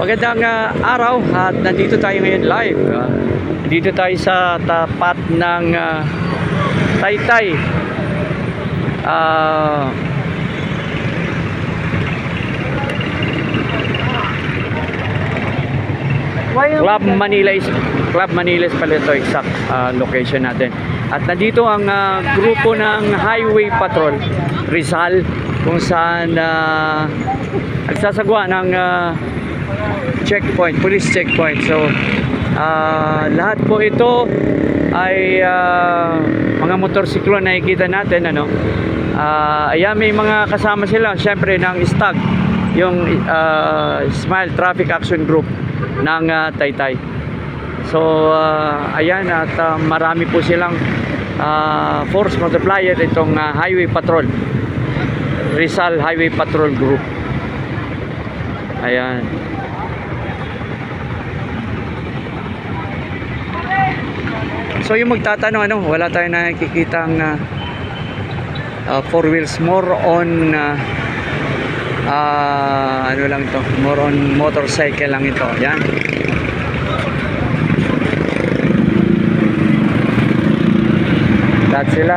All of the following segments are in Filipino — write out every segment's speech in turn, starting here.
Magandang ah, araw at nandito tayo ngayon live. Ah, dito tayo sa tapat ng ah, Taytay. Ah, Club Manila is Club Manila is pala ito exact ah, location natin. At nandito ang ah, grupo ng Highway Patrol Rizal kung saan uh, nagsasagwa ng ah, checkpoint, police checkpoint. So ah, lahat po ito ay ah, mga motorsiklo na nakikita natin ano. Ah, ayan may mga kasama sila syempre ng STAG yung ah, Smile Traffic Action Group ng ah, Taytay. So ah, ayan at ah, marami po silang ah, force multiplier itong ah, Highway Patrol. Rizal Highway Patrol Group. Ayan. So yung magtatanong ano, wala tayong nakikita ang four wheels more on ah, ah, ano lang ito, more on motorcycle lang ito. Yan. Lahat sila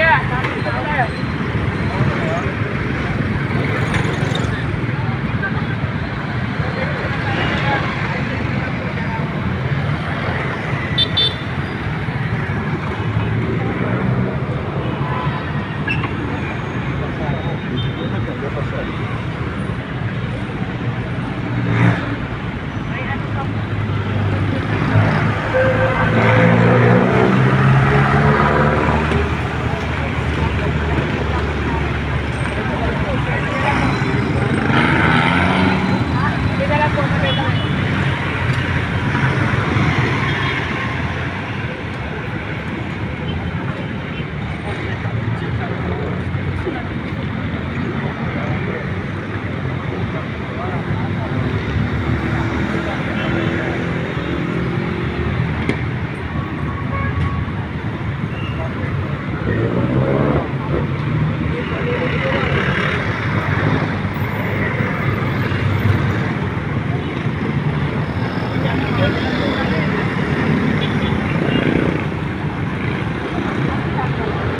Yeah. Bye.